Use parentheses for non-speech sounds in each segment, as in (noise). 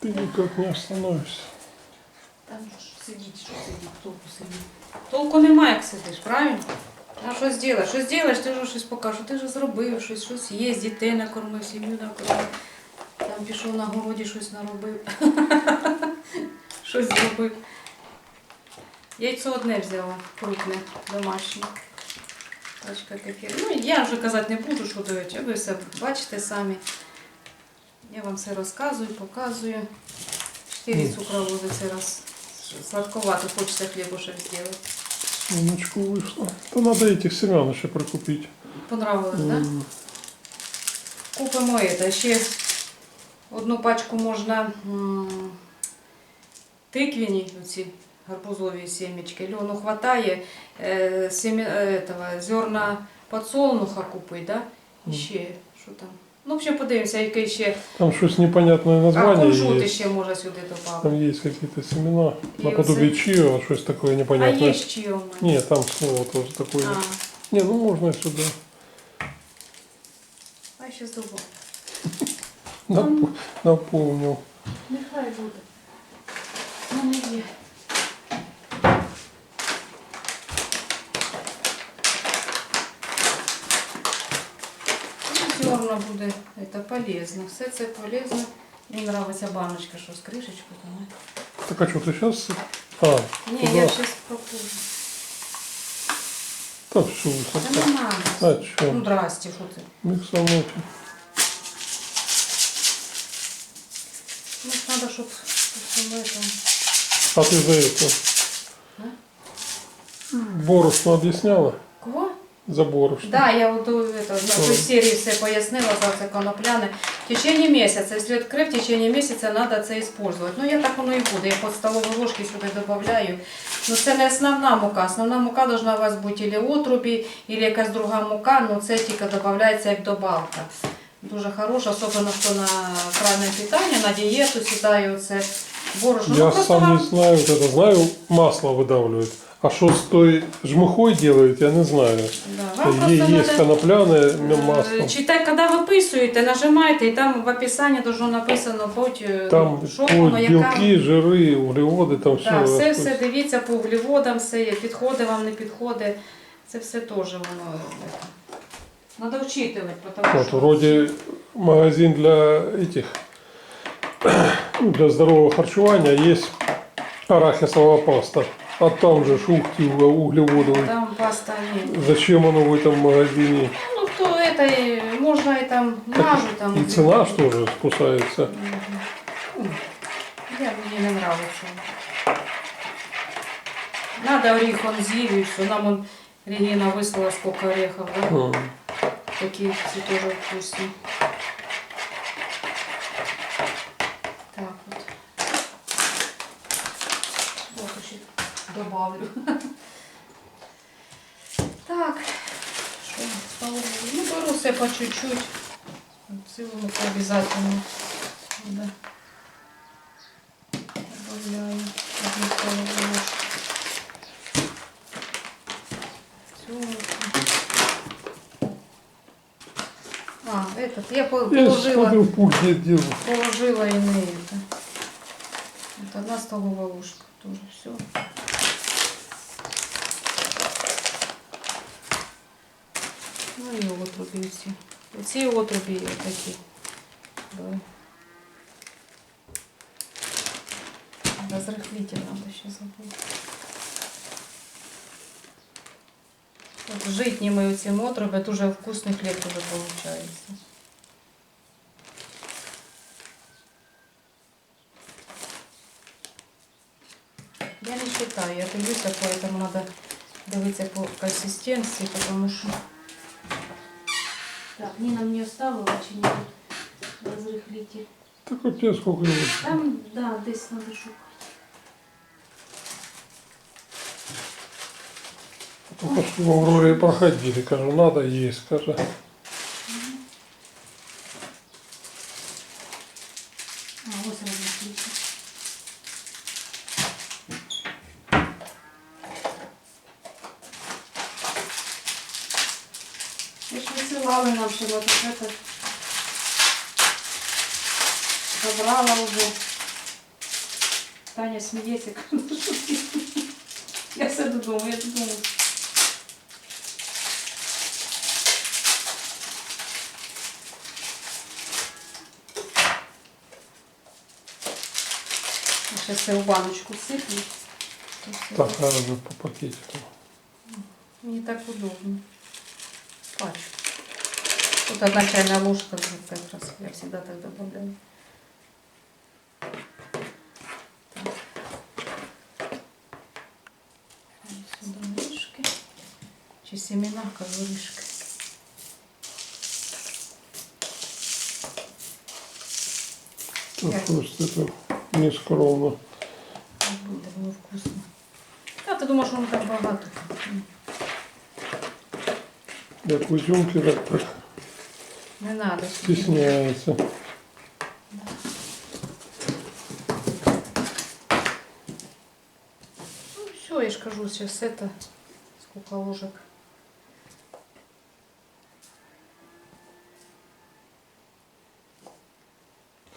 Ты никак не остановишься. Там ж сидіть, що сидіть, толку сидіть. Толку немає, як сидиш, правильно? А що зробиш? Що зробиш, ти ж щось покажеш. Ти ж зробив щось, щось є, дітей накормив, сім'ю накормив. Там пішов на городі, щось наробив. (laughs) щось зробив. Яйцо одне взяла, крупне, домашнє. Пачка кефір. Ну, я вже казати не буду, що дають, а ви все бачите самі. Я вам все розказую, показую. Чотири Ну. цукра в цей раз. Сладковато хочеться хлібушек зробити. Сонечко вышло. Да надо этих семян еще прикупить. Понравилось, так? Да? М, Купимо це. Ще одну пачку можна м, тиквіні, оці гарбузові сімечки. Льону хватає, е, семя, е, этого, зерна подсолнуха купити, да? І Мгм. ще, що там? Ну, в общем, подивимося, яке ще. Там что-то непонятное А название кунжути есть. ще може сюди додати. Там есть какие-то семена. И Наподобие чио, что-то такое А непонятное. є ще у мене. Нет, там слово тоже такое. А, Не, ну можно сюда. а ще здобув. Нап- Напомнил. Нехай буде. Ну, не є. Ну, Зерна буде це полезно. Все це полезно. Мені подобається баночка, що з кришечкою. там, а. Так а что, ты сейчас... А, Ні, Куда? я зараз попробую. так все Та высоко. не надо. А Ну, что? здрасте, що ти. Миксануть. Ну, треба, щоб щоб це... А ты за это... А? Борошно объясняла? Кого? За борошно. Да, я вот у- это, на той серії все пояснила за це конопляне. В течение місяця, якщо відкрив, в течение місяця треба це використовувати. Ну я так воно і буде. Я по столовій ложки сюди додаю. Ну це не основна мука. Основна мука должна у вас бути або отрубі, або якась друга мука, ну це тільки додається як добавка. Дуже хороша, особливо хто на правильне питання, на дієту сідає оце борошно. Я ну, просто сам не вам знаю, вот это знаю, масло выдавливают. А что с той жмыхой делают, я не знаю. да, вам Е- просто Есть надо- конопляное Е, масло. Читай, коли виписуєте, нажимаєте, і там в описанні должно написано, будь, е, Там що воно, вплоть яка. белки, жиры, углеводы, там все. Так, все, все дивіться по углеводам, все є, підходить вам, не підходить. Це все теж воно. Треба вчитувати, тому Вот, що вроде магазин для этих, (clears throat) ну, для здорового харчевания есть арахисовая паста. А там же шухти углеводовый. там паста ні. Зачем оно в этом магазине? Ну, хто це, можна і там мажу, там. И цена ж тоже спускается. Мгм. Я, мені не нравится. Надо орехом з'їв і все. Нам он Регина выслала сколько орехов, да? М. Такие все тоже вкусные. Добавлю. Так, что столовую? Ну, беру все по чуть-чуть. Целую обязательно. Да. Добавляю одну столовую ложку. Всё. А, этот, я по- Я положила, не положила и на это. Вот одна столовая ложка тоже все. і отрубі ці. Оці отрубі такі. були. Разрыхлитель надо ще забути. От житніми оцим отруби дуже вкусний хліб дуже виходить. Я не считаю, я дивлюся, поэтому надо дивитися по консистенції, потому що... Так, Ніна мені оставила чи ні? Розрихлитель. Так вот тебе сколько его? Там, да, десь надо шукати. Только что в Авроре проходили, кажу, надо есть, скажи. А, ось розрихлитель. Висилали нам, що вот это забрала вже. Таня сміється. Я все додому, я додому. Ще все в баночку сиплю. Так, надо же по пакетику. Мне так удобно. Пачку. Тут одна чайная ложка вот как раз. Я всегда так добавляю. Так. Вот Сюда ложки. Чи семена ковришки. Так, Я- просто это нескромно. Буде воно вкусно. А ти думаєш, воно так багато? Ні. Як узюмки, так, так Не треба. собі. стесняется. Ну все, я ж кажу, сейчас это. Сколько ложек?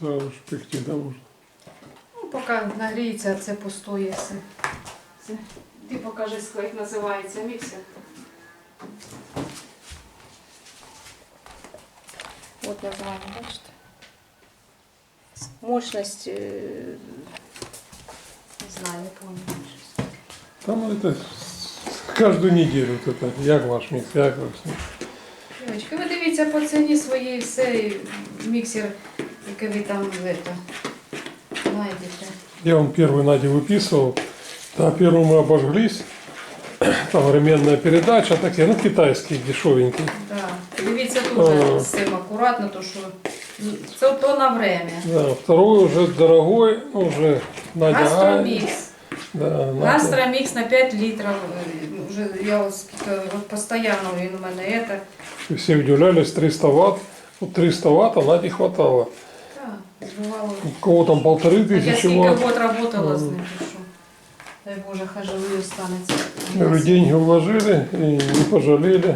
Же пекти, да, можно? Ну, поки нагріється, це постоє все. Це. Ти покажи, як називається міксер. От названня, бачите? Мощность, е, не знаю, не пам'ятаю. щось. Там это с- каждую неделю вот это. Як ваш микс, як ваш микс. Дівчатки, ви дивіться по ціні своєї все, і міксер, який ви там это, знайдете. Я вам первый Наде выписывал. На первую мы обожглись. Там временная передача, такие, ну, китайские, дешевенькие. Да. Дивіться О. дуже з цим акуратно, то що це то на время. Да, второй уже дорогой, ну, уже Надя. Гастромікс. Да, Надя. Гастромікс на 5 літрів. е, Вже я от скільки, от постійно він у мене это. И Все удивлялись, 300 ватт. Ну, 300 ватт, а Наде хватало. Так, збивало. У кого там полторы Так я тысячи скільки ватт. год работала з ним, то що. Дай Боже, хай живий останеться. Я говорю, деньги вложили и не пожалели.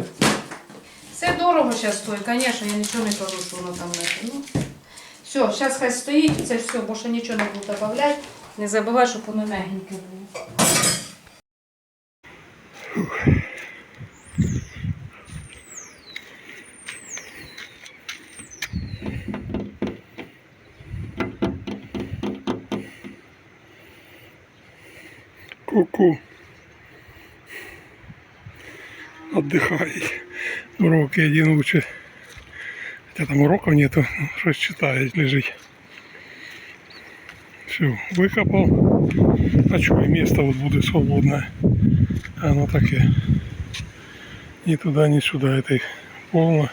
Все дорого зараз стоїть, звісно, я нічого не кажу, що воно там не. Ну, все, зараз хай стоїть, це все, більше нічого не буду додавати. Не забувай, щоб воно мягеньке було. Ку-ку. Отдыхай. Уроки один учит. Хотя там уроков нету, ну, что читает, лежит. Все, выкопал. А что, и место вот будет свободное. Оно так и ни туда, ни сюда. Это их полно.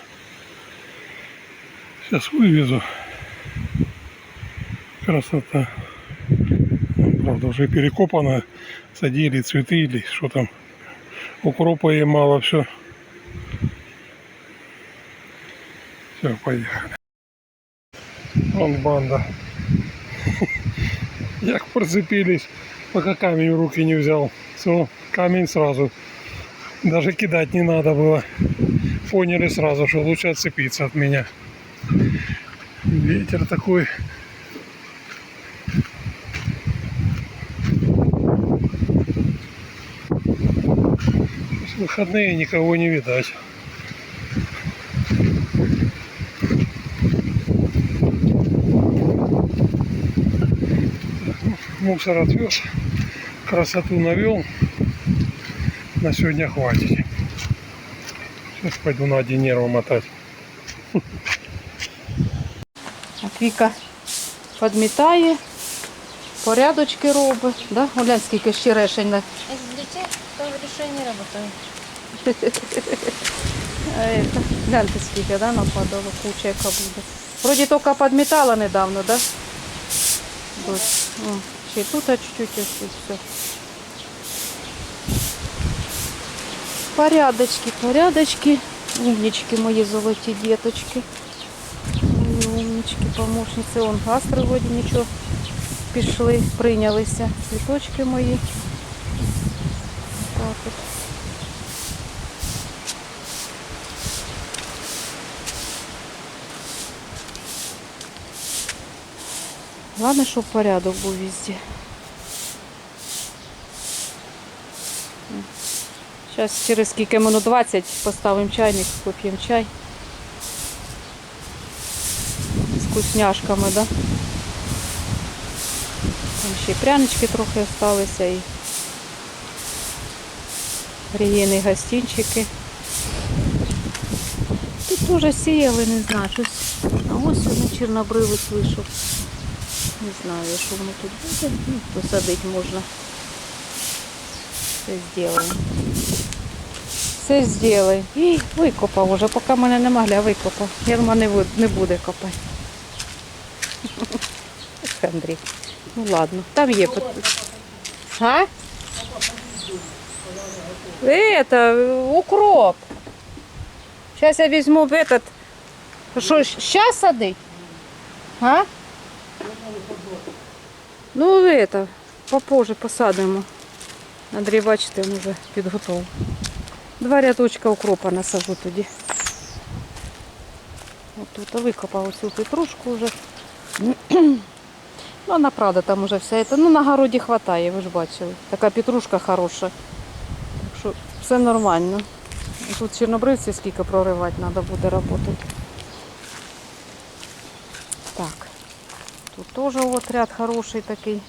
Сейчас вывезу. Красота. Ну, Правда, уже перекопано. Садили цветы или что там. Укропа ей мало, все. Все, поехали. Вон банда. Як прицепились, пока камень в руки не взял. Все, камень сразу. Даже кидать не надо было. Поняли сразу, что лучше отцепиться от меня. Ветер такой. В выходные никого не видать. Мусор отвез, красоту навел. На сегодня хватит. Сейчас пойду на один нервы мотать. (laughs) А Віка підмітає, порядочки робить. Да? Глянь, скільки ще решень. на- Из детей то решение работаю. А это, (laughs) гляньте, скільки да, нападало, куча яка буде. Вроді тільки підмітала недавно, да? Ось, о, ще й тут чуть-чуть ось все. Порядочки, порядочки. Умнички мої золоті діточки. Мої умнички, помощниці. Он гастри вроді нічого пішли, прийнялися. Цвіточки мої. Так от. Главное, щоб порядок був везде. Зараз через скільки минут 20 поставимо чайник, поп'ємо чай. З вкусняшками, да? Там ще й прянички трохи залишилися і рієні гостинчики. Тут теж сіяли, не знаю, щось. А ось вони чорнобривець вийшов. Не знаю, що воно тут буде. Ну, посадити можна. Все зробимо. Все зробили. І викопав уже, поки мене нема, гля, викопав. Я думаю, не, не буде копати. (laughs) Андрій. Ну ладно, там є. А? Это, укроп. Сейчас я возьму в этот. Что, сейчас садить? А? Ну, это, попозже посадимо. Андрій, бачите, він вже підготовив. Два рядочка укропа насажу тоді. От тут викопав оцю петрушку вже. (clears throat) Ну, вона правда там уже вся это. Ну, на городі хватає, ви ж бачили. Така петрушка хороша. Так що все нормально. Тут чорнобривці скільки проривати треба буде працювати. Так. Теж от ряд хороший такий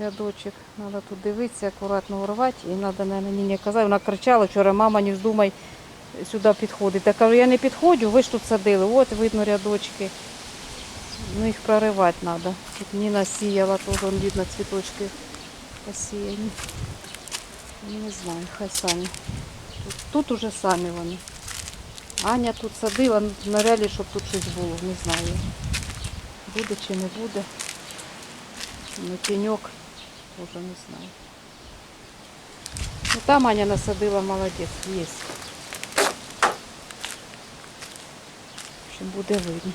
рядочок. Треба тут дивитися, акуратно урвати. І треба, мабуть, Ніні казати. Вона кричала вчора, мама, не вздумай сюди підходити. Я кажу, я не підходжу, ви ж тут садили. От видно рядочки. Ну їх проривати треба. Тут Ніна сіяла, теж вон видно цвіточки посіяні. Ну, Не знаю, хай самі. Тут, уже самі вони. Аня тут садила, ну, наряли, щоб тут щось було, не знаю. Буде чи не буде. Ну, тіньок, теж не знаю. Ну там Аня насадила, молодець, є. В общем, буде видно.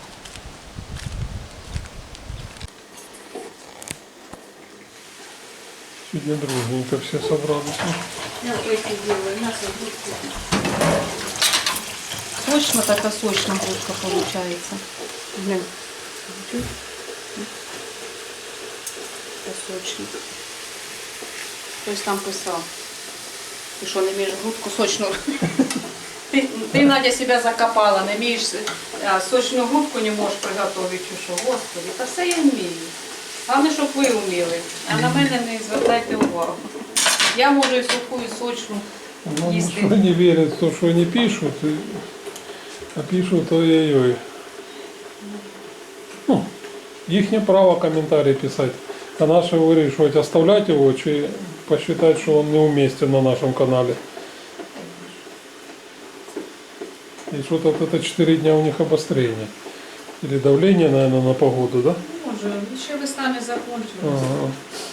Сегодня дружненько все собрались. Сочно, так сочно грудка получается. Сочно. Хтось там писав. Ти що, не вмієш грудку сочну? (laughs) Ти, ти Надя себе закопала, не вмієш а, сочну грудку не можеш приготувати, що, господи, та все я вмію. Головне, щоб ви вміли, а на мене не звертайте увагу. Я можу і суху, і сочну Ну, їсти. что не верят в то, что они пишут, а пишут ой-ой-ой. Ну, их право комментарий писать. А наши вирішувати, оставлять его, чи посчитать, что он неуместен на нашем канале. И что-то вот это 4 дня у них обострение. Или давление, наверное, на погоду, да? Може, ще весна не закончилась. Ага.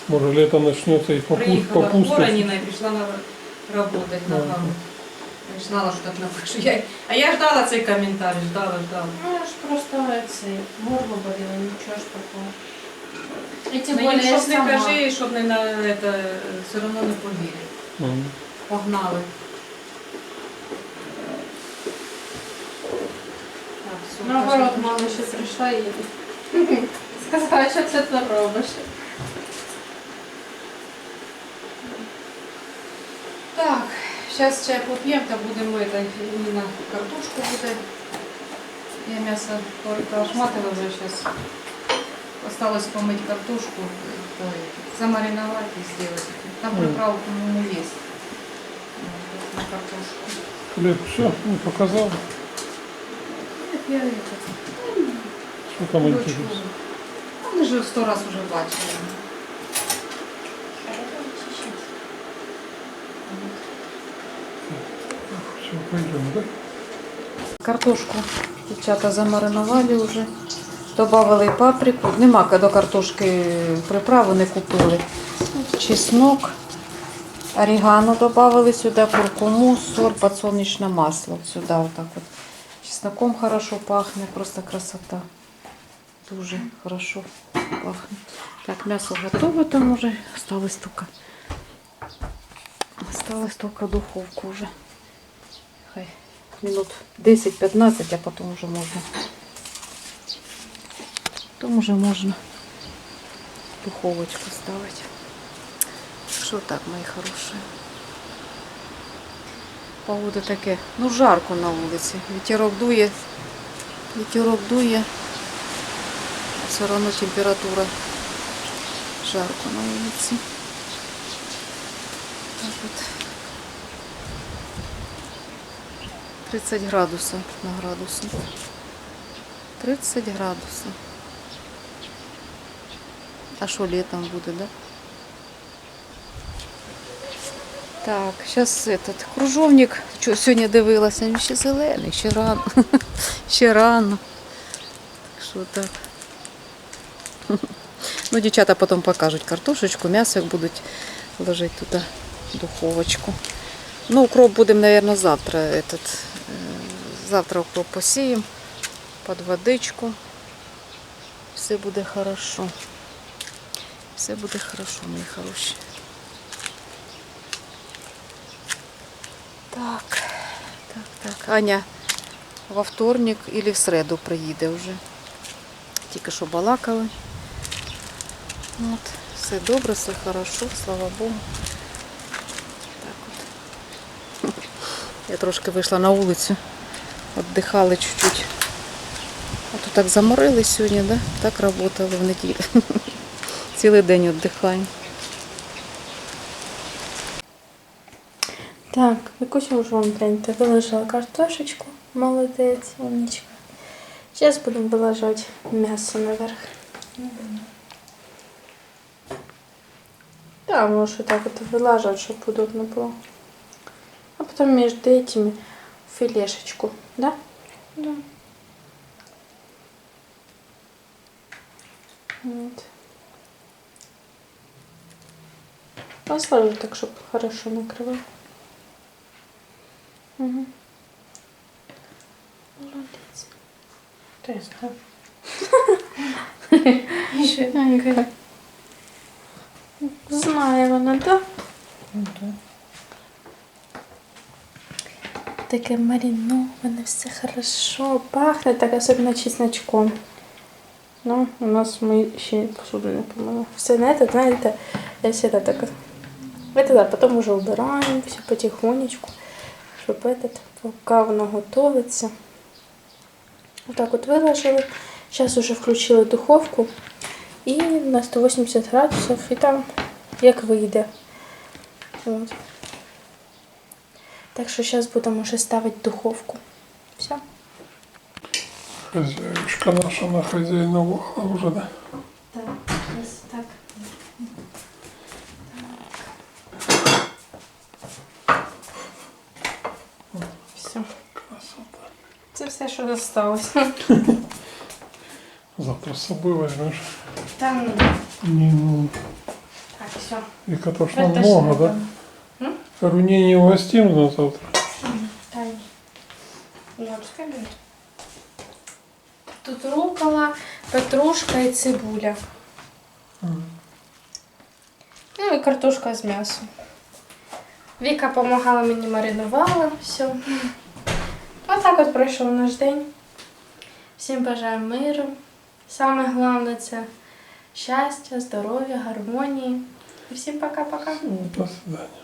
Может лето начнется их попу- Приїхала попустить. Ніна і пішла на роботи на город. Я ж знала, що так напишу. Я, а я ждала цей коментар, ждала, ждала. Ну, я ж просто це, горло боліло, нічого ж такого. І тим Ну, більше я щось не сама. кажи, щоб не на это, все одно не повірять. Мгм. Погнали. Так, все, Наоборот, мама ще прийшла і (laughs) сказала, що це ти робиш. Зараз чай поп'ємо, та будемо это, Ніна картошку буде. Я м'ясо пошматила вже зараз. Осталось помыть картошку, замариновать и сделать. Там Мгм. приправа, по-моему, есть. На картошку. Хлеб, все, не показал. Нет, я это, Что там дочку. интересно? Вони ж сто раз уже бачили. Картошку дівчата замаринували вже. Добавили паприку. Нема до картошки приправу не купили. Чеснок, орегано добавили сюди, куркуму, соль, подсолнечне масло. Сюди отак от. Чесноком хорошо пахне, просто красота. Дуже хорошо пахне. Так, м'ясо готове там уже. Осталось тільки. Осталось тільки духовку вже. Хай минут 10-15, а потом уже можно. Потом уже можно духовочку ставить. Что так, мои хорошие? Погода таке. Ну жарко на вулиці. Вітерок дує. Вітерок дує. Все одно температура. Жарко на вулиці. Так от. 30 градусів на градусі. 30 градусів. А що літом буде, да? Так, зараз этот кружовник, що сьогодні дивилася, він ще зелений, ще рано. (laughs) ще рано. Так що так. Ну, дівчата потім покажуть картошечку, м'ясо будуть ложити туди в духовочку. Ну, укроп будемо, мабуть, завтра. Этот, е, завтра укроп посіємо під водичку. Все буде хорошо. Все буде хорошо, мої хороші. Так, так, так. Аня во вторник или в середу приїде вже. Тільки що балакали. От, все добре, все хорошо, слава Богу. Так от. Я трошки вийшла на вулицю, віддихали чуть-чуть. А то так заморились сьогодні, да? так працювали в неділю. (laughs) Цілий день віддихаємо. Так, Викуся вже вам гляньте, виложила картошечку. Молодець, умничка. Зараз будемо вилажати м'ясо наверх. Да, можешь вот так вот вылаживать, чтобы удобно было. Потом между этими филешечку, да? Да. Вот. Посложу так, чтобы хорошо накрывал. Угу. Молодец. Ты Еще. Знає вона, так? Таке мариноване, все хорошо, пахне так, особенно чесночком. Ну, у нас ми ще посуду не помили. Все на это, знаєте, я всегда так. Это да, потом уже убираем все потихонечку, щоб этот, пока воно готовиться. Отак от виложили. Зараз уже включили духовку. І на 180 градусів, і там як вийде. От. Так що зараз будемо вже ставити духовку. Все. Хозяюшка наша на хозяинову уже, да? Так, ось так. Все. Красота. Це все, що залишилося. Завтра с собой возьмешь. Там, Не, ну, так, все. и картошка много, да? Не угостим на завтра. Тай. Скажи. Тут рукола, петрушка і цибуля. Ну і картошка з м'ясом. Віка допомагала мені маринувала все. Отак от пройшов наш день. Всім бажаю миру. Саме головне це щастя, здоров'я, гармонії. І всім пока-пока. Ну, До свидания.